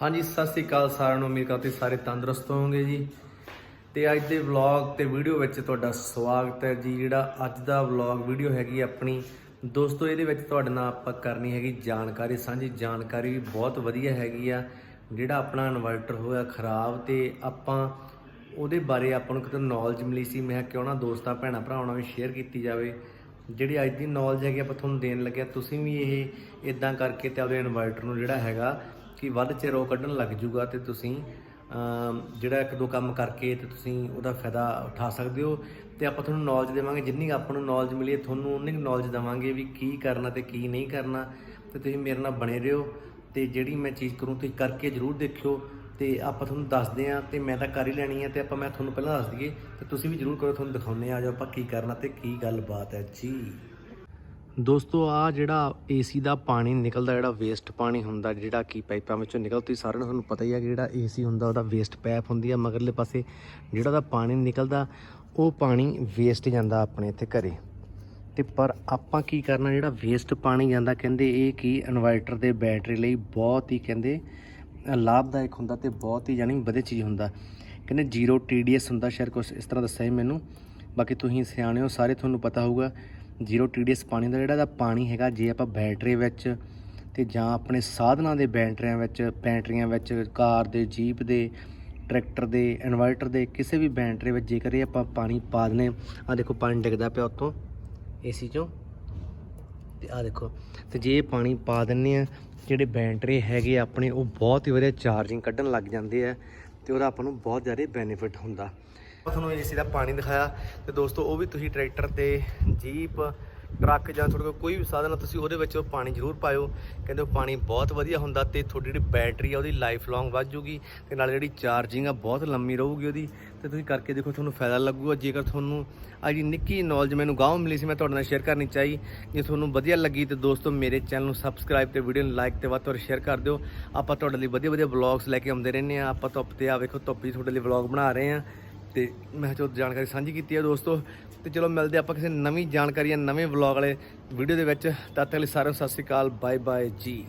ਹਾਂਜੀ, ਸਤਿ ਸ੍ਰੀ ਅਕਾਲ ਸਾਰਿਆਂ ਨੂੰ। ਉਮੀਦ ਕਰਦਾ ਤੁਸੀਂ ਸਾਰੇ ਤੰਦਰੁਸਤ ਹੋਵੋਗੇ ਜੀ। ਤੇ ਅੱਜ ਦੇ ਵਲੌਗ ਤੇ ਵੀਡੀਓ ਵਿੱਚ ਤੁਹਾਡਾ ਸਵਾਗਤ ਹੈ ਜੀ। ਜਿਹੜਾ ਅੱਜ ਦਾ ਵਲੌਗ ਵੀਡੀਓ ਹੈਗੀ ਆਪਣੀ, ਦੋਸਤੋ, ਇਹਦੇ ਵਿੱਚ ਤੁਹਾਡੇ ਨਾਲ ਆਪਾਂ ਕਰਨੀ ਹੈਗੀ ਜਾਣਕਾਰੀ। ਸਾਂਝੀ ਜਾਣਕਾਰੀ ਵੀ ਬਹੁਤ ਵਧੀਆ ਹੈਗੀ ਆ। ਜਿਹੜਾ ਆਪਣਾ ਇਨਵਰਟਰ ਹੋਇਆ ਖਰਾਬ ਤੇ ਆਪਾਂ ਉਹਦੇ ਬਾਰੇ ਆਪਾਂ ਨੂੰ ਕਿਤੇ ਨੌਲੇਜ ਮਿਲੀ ਸੀ। ਮੈਂ ਕਿਉਂ ਨਾ ਦੋਸਤਾਂ, ਭੈਣਾਂ, ਭਰਾਵਾਂ ਨਾਲ ਵੀ ਸ਼ੇਅਰ ਕੀਤੀ ਜਾਵੇ। ਜਿਹੜੀ ਅੱਜ ਦੀ ਨੌਲੇਜ ਹੈਗੀ ਆਪਾਂ ਤੁਹਾਨੂੰ ਦੇਣ ਲੱਗਿਆ। ਤੁਸੀਂ ਵੀ ਇਹ ਇਦਾਂ ਕਰਕੇ ਤੇ ਆਪਦੇ ਇਨਵਰਟਰ ਨੂੰ ਜਿਹੜਾ ਹੈਗਾ ਕਿ ਵੱਧ ਚਿਰ ਉਹ ਕੱਢਣ ਲੱਗ ਜੂਗਾ ਤੇ ਤੁਸੀਂ ਜਿਹੜਾ ਇੱਕ ਦੋ ਕੰਮ ਕਰਕੇ ਤੇ ਤੁਸੀਂ ਉਹਦਾ ਫਾਇਦਾ ਉਠਾ ਸਕਦੇ ਹੋ। ਤੇ ਆਪਾਂ ਤੁਹਾਨੂੰ ਨੌਲੇਜ ਦੇਵਾਂਗੇ, ਜਿੰਨੀ ਕੁ ਆਪਾਂ ਨੂੰ ਨੌਲੇਜ ਮਿਲੀ ਤੁਹਾਨੂੰ ਉਨੀ ਨੌਲੇਜ ਦੇਵਾਂਗੇ ਵੀ ਕੀ ਕਰਨਾ ਤੇ ਕੀ ਨਹੀਂ ਕਰਨਾ। ਤੇ ਤੁਸੀਂ ਮੇਰੇ ਨਾਲ ਬਣੇ ਰਹੋ ਤੇ ਜਿਹੜੀ ਮੈਂ ਚੀਜ਼ ਕਰੂੰ, ਤੁਸੀਂ ਕਰਕੇ ਜ਼ਰੂਰ ਦੇਖਿਓ। ਤੇ ਆਪਾਂ ਤੁਹਾਨੂੰ ਦੱਸਦੇ ਆਂ ਤੇ ਮੈਂ ਤਾਂ ਕਰ ਹੀ ਲੈਣੀ ਆ ਤੇ ਆਪਾਂ ਮੈਂ ਤੁਹਾਨੂੰ ਪਹਿਲਾਂ ਦੱਸ ਦਈਏ। ਤੇ ਤੁਸੀਂ ਵੀ ਜ਼ਰੂਰ ਕਰੋ, ਤੁਹਾਨੂੰ ਦਿਖਾਉਂਦੇ ਆ ਆ ਜਾਓ ਆਪਾਂ ਕੀ ਕਰਨਾ ਤੇ ਕੀ ਗੱਲਬਾਤ ਹੈ। ਜੀ। ਦੋਸਤੋ ਆ ਜਿਹੜਾ ਏਸੀ ਦਾ ਪਾਣੀ ਨਿਕਲਦਾ, ਜਿਹੜਾ ਵੇਸਟ ਪਾਣੀ ਹੁੰਦਾ, ਜਿਹੜਾ ਕੀ ਪਾਈਪਾਂ ਵਿੱਚੋਂ ਨਿਕਲ ਤੁਸੀਂ ਸਾਰਿਆਂ ਨੂੰ ਤੁਹਾਨੂੰ ਪਤਾ ਹੀ ਹੈ ਕਿ ਜਿਹੜਾ ਏਸੀ ਹੁੰਦਾ, ਉਹਦਾ ਵੇਸਟ ਪੈਪ ਹੁੰਦੀ ਆ, ਮਗਰਲੇ ਪਾਸੇ ਜਿਹੜਾ ਉਹਦਾ ਪਾਣੀ ਨਿਕਲਦਾ, ਉਹ ਪਾਣੀ ਵੇਸਟ ਜਾਂਦਾ ਆਪਣੇ ਇੱਥੇ ਘਰੇ। ਤੇ ਪਰ ਆਪਾਂ ਕੀ ਕਰਨਾ, ਜਿਹੜਾ ਵੇਸਟ ਪਾਣੀ ਜਾਂਦਾ, ਕਹਿੰਦੇ ਇਹ ਕੀ ਇਨਵਰਟਰ ਦੇ ਬੈਟਰੀ ਲਈ ਬਹੁਤ ਹੀ ਕਹਿੰਦੇ ਲਾਭਦਾਇਕ ਹੁੰਦਾ ਤੇ ਬਹੁਤ ਹੀ ਯਾਨੀ ਵਧੀਆ ਚੀਜ਼ ਹੁੰਦਾ। ਕਹਿੰਦੇ ਜ਼ੀਰੋ TDS ਹੁੰਦਾ, ਸ਼ਾਇਦ ਕੁਛ ਇਸ ਤਰ੍ਹਾਂ ਦੱਸਿਆ ਸੀ ਮੈਨੂੰ। ਬਾਕੀ ਤੁਸੀਂ ਸਿਆਣੇ ਹੋ, ਸਾਰੇ ਤੁਹਾਨੂੰ ਪਤਾ ਹੋਊਗਾ। ਜ਼ੀਰੋ TDS ਪਾਣੀ ਦਾ ਜਿਹੜਾ ਦਾ ਪਾਣੀ ਹੈਗਾ, ਜੇ ਆਪਾਂ ਬੈਟਰੀ ਵਿੱਚ ਤੇ ਜਾਂ ਆਪਣੇ ਸਾਧਨਾਂ ਦੇ ਬੈਟਰੀਆਂ ਵਿੱਚ ਬੈਟਰੀਆਂ ਵਿੱਚ, ਕਾਰ ਦੇ, ਜੀਪ ਦੇ, ਟਰੈਕਟਰ ਦੇ, ਇਨਵਰਟਰ ਦੇ, ਕਿਸੇ ਵੀ ਬੈਟਰੀ ਵਿੱਚ ਜੇਕਰ ਇਹ ਆਪਾਂ ਪਾਣੀ ਪਾ ਦਨੇ ਆ ਦੇਖੋ ਪਾਣੀ ਡਿੱਗਦਾ ਪਿਆ ਉੱਥੋਂ, ਏਸੀ ਚੋਂ, ਤੇ ਆ ਦੇਖੋ, ਤੇ ਜੇ ਪਾਣੀ ਪਾ ਦਿੰਨੇ ਆ ਜਿਹੜੇ ਬੈਟਰੀ ਹੈਗੇ ਆ ਆਪਣੇ, ਉਹ ਬਹੁਤ ਹੀ ਵਧੀਆ ਚਾਰਜਿੰਗ ਕੱਢਣ ਲੱਗ ਜਾਂਦੇ ਆ, ਤੇ ਉਹਦਾ ਆਪਾਂ ਨੂੰ ਬਹੁਤ ਜ਼ਿਆਦਾ ਬੈਨੀਫਿਟ ਹੁੰਦਾ। ਤੁਹਾਨੂੰ ਏਸੀ ਦਾ ਪਾਣੀ ਦਿਖਾਇਆ ਤੇ ਦੋਸਤੋ, ਉਹ ਵੀ ਤੁਸੀਂ ਟਰੈਕਟਰ ਤੇ, ਜੀਪ, ਟਰੱਕ ਜਾਂ ਤੁਹਾਡੇ ਕੋਲ ਕੋਈ ਵੀ ਸਾਧਨ ਆ, ਤੁਸੀਂ ਉਹਦੇ ਵਿੱਚ ਉਹ ਪਾਣੀ ਜ਼ਰੂਰ ਪਾਇਓ। ਕਹਿੰਦੇ ਉਹ ਪਾਣੀ ਬਹੁਤ ਵਧੀਆ ਹੁੰਦਾ ਤੇ ਤੁਹਾਡੀ ਜਿਹੜੀ ਬੈਟਰੀ ਆ, ਉਹਦੀ ਲਾਈਫ ਲੌਂਗ ਵੱਧ ਜੂਗੀ ਤੇ ਨਾਲ ਜਿਹੜੀ ਚਾਰਜਿੰਗ ਆ, ਬਹੁਤ ਲੰਮੀ ਰਹੂਗੀ ਉਹਦੀ। ਤੇ ਤੁਸੀਂ ਕਰਕੇ ਦੇਖੋ, ਤੁਹਾਨੂੰ ਫਾਇਦਾ ਲੱਗੂਗਾ। ਜੇਕਰ ਤੁਹਾਨੂੰ ਆ ਜੀ ਨਿੱਕੀ ਨੌਲੇਜ ਮੈਨੂੰ ਗਾਉਂ ਮਿਲੀ ਸੀ, ਮੈਂ ਤੁਹਾਡੇ ਨਾਲ ਸ਼ੇਅਰ ਕਰਨੀ ਚਾਹੀ, ਜੇ ਤੁਹਾਨੂੰ ਵਧੀਆ ਲੱਗੀ ਤੇ ਦੋਸਤੋ, ਮੇਰੇ ਚੈਨਲ ਨੂੰ ਸਬਸਕ੍ਰਾਈਬ ਤੇ ਵੀਡੀਓ ਨੂੰ ਲਾਈਕ ਤੇ ਵੱਧ ਤੋਂ ਵੱਧ ਸ਼ੇਅਰ ਕਰ ਦਿਓ। ਆਪਾਂ ਤੁਹਾਡੇ ਲਈ ਵਧੀਆ ਵਧੀਆ ਵਲੌਗਸ ਲੈ ਕੇ ਆਉਂਦੇ ਰਹਿੰਦੇ ਆ ਆਪਾਂ ਧੁੱਪ ਤੇ ਆ ਵੇਖੋ ਧੁੱਪ 'ਚ ਤੁਹਾਡੇ ਲਈ ਵਲੌਗ ਬਣਾ ਰਹੇ ਆ ਤੇ ਮੈਂ ਚਲੋ ਜਾਣਕਾਰੀ ਸਾਂਝੀ ਕੀਤੀ ਹੈ ਦੋਸਤੋ। ਤੇ ਚਲੋ ਮਿਲਦੇ ਆਪਾਂ ਕਿਸੇ ਨਵੀਂ ਜਾਣਕਾਰੀ ਜਾਂ ਨਵੇਂ ਵਲੌਗ ਵਾਲੇ ਵੀਡੀਓ ਦੇ ਵਿੱਚ। ਤਦ ਤੱਕ ਲਈ ਸਾਰਿਆਂ ਨੂੰ ਸਤਿ ਸ਼੍ਰੀ ਅਕਾਲ ਬਾਏ ਬਾਏ ਜੀ।